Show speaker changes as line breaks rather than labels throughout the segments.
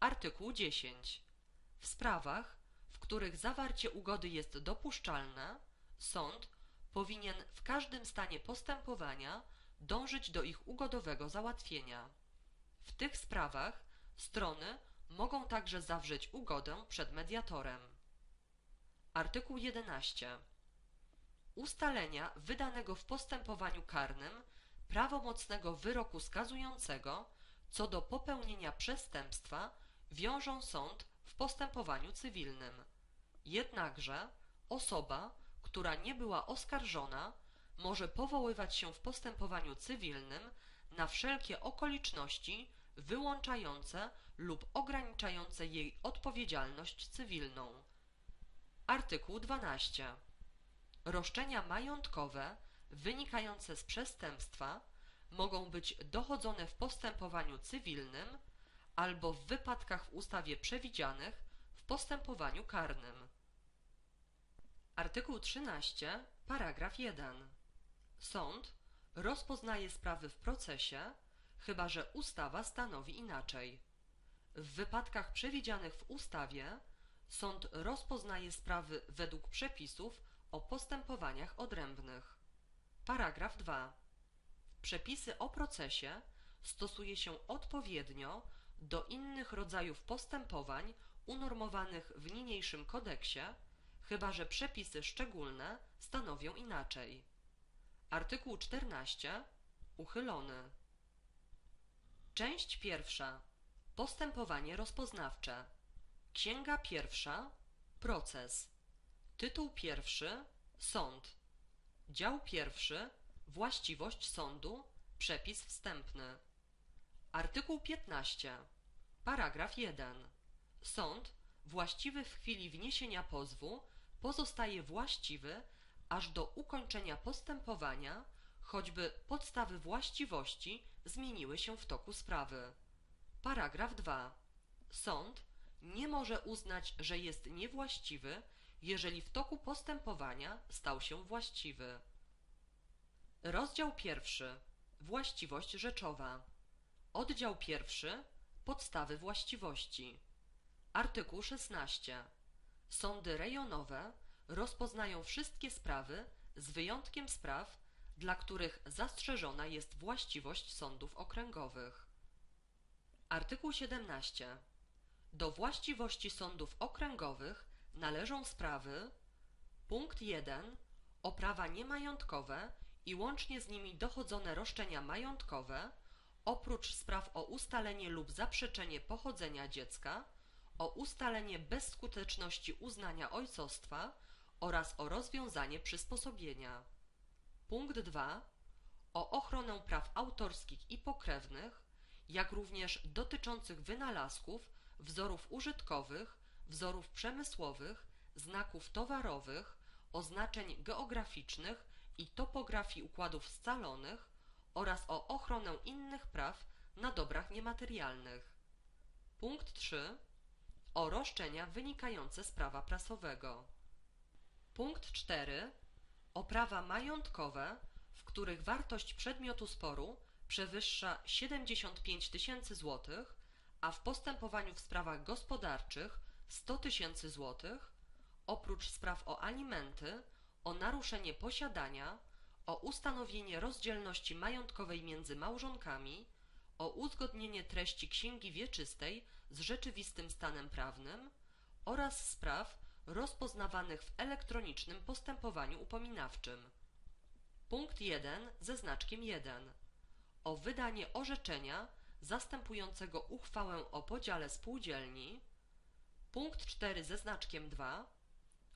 Artykuł 10. W sprawach, w których zawarcie ugody jest dopuszczalne, sąd powinien w każdym stanie postępowania dążyć do ich ugodowego załatwienia. W tych sprawach strony mogą także zawrzeć ugodę przed mediatorem. Artykuł 11. Ustalenia wydanego w postępowaniu karnym prawomocnego wyroku skazującego co do popełnienia przestępstwa wiążą sąd w postępowaniu cywilnym. Jednakże osoba, która nie była oskarżona, może powoływać się w postępowaniu cywilnym na wszelkie okoliczności wyłączające lub ograniczające jej odpowiedzialność cywilną. Artykuł 12. Roszczenia majątkowe wynikające z przestępstwa mogą być dochodzone w postępowaniu cywilnym albo w wypadkach w ustawie przewidzianych w postępowaniu karnym. Artykuł 13, paragraf 1. Sąd rozpoznaje sprawy w procesie, chyba że ustawa stanowi inaczej. W wypadkach przewidzianych w ustawie sąd rozpoznaje sprawy według przepisów o postępowaniach odrębnych. Paragraf 2. Przepisy o procesie stosuje się odpowiednio do innych rodzajów postępowań unormowanych w niniejszym kodeksie, chyba że przepisy szczególne stanowią inaczej. Artykuł 14. Uchylony. Część pierwsza. Postępowanie rozpoznawcze. Księga pierwsza. Proces. Tytuł pierwszy. Sąd. Dział pierwszy. Właściwość sądu. Przepis wstępny. Artykuł 15. Paragraf 1. Sąd, właściwy w chwili wniesienia pozwu, pozostaje właściwy aż do ukończenia postępowania, choćby podstawy właściwości zmieniły się w toku sprawy. Paragraf 2. Sąd nie może uznać, że jest niewłaściwy, jeżeli w toku postępowania stał się właściwy. Rozdział pierwszy. Właściwość rzeczowa. Oddział pierwszy. Podstawy właściwości. Artykuł 16. Sądy rejonowe rozpoznają wszystkie sprawy z wyjątkiem spraw, dla których zastrzeżona jest właściwość sądów okręgowych. Artykuł 17. Do właściwości sądów okręgowych należą sprawy punkt 1 o prawa niemajątkowe i łącznie z nimi dochodzone roszczenia majątkowe oprócz spraw o ustalenie lub zaprzeczenie pochodzenia dziecka, o ustalenie bezskuteczności uznania ojcostwa oraz o rozwiązanie przysposobienia. Punkt 2. O ochronę praw autorskich i pokrewnych, jak również dotyczących wynalazków, wzorów użytkowych, wzorów przemysłowych, znaków towarowych, oznaczeń geograficznych i topografii układów scalonych oraz o ochronę innych praw na dobrach niematerialnych. Punkt 3. O roszczenia wynikające z prawa prasowego. Punkt 4. O prawa majątkowe, w których wartość przedmiotu sporu przewyższa 75 tysięcy złotych, a w postępowaniu w sprawach gospodarczych 100 tysięcy złotych, oprócz spraw o alimenty, o naruszenie posiadania, o ustanowienie rozdzielności majątkowej między małżonkami, o uzgodnienie treści księgi wieczystej z rzeczywistym stanem prawnym oraz spraw rozpoznawanych w elektronicznym postępowaniu upominawczym. Punkt 1 ze znaczkiem 1. O wydanie orzeczenia zastępującego uchwałę o podziale spółdzielni. Punkt 4 ze znaczkiem 2.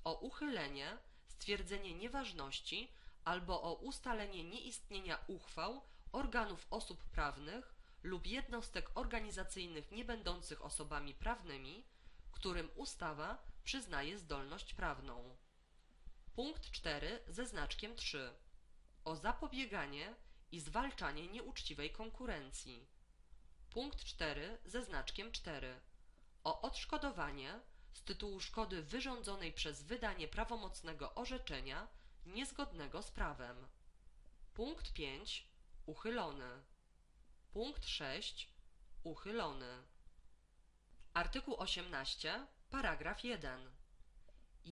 O uchylenie, stwierdzenie nieważności albo o ustalenie nieistnienia uchwał organów osób prawnych lub jednostek organizacyjnych niebędących osobami prawnymi, którym ustawa przyznaje zdolność prawną. Punkt 4 ze znaczkiem 3. O zapobieganie i zwalczanie nieuczciwej konkurencji. Punkt 4 ze znaczkiem 4. O odszkodowanie z tytułu szkody wyrządzonej przez wydanie prawomocnego orzeczenia niezgodnego z prawem. Punkt 5. Uchylony. Punkt 6. Uchylony. Artykuł 18, paragraf 1.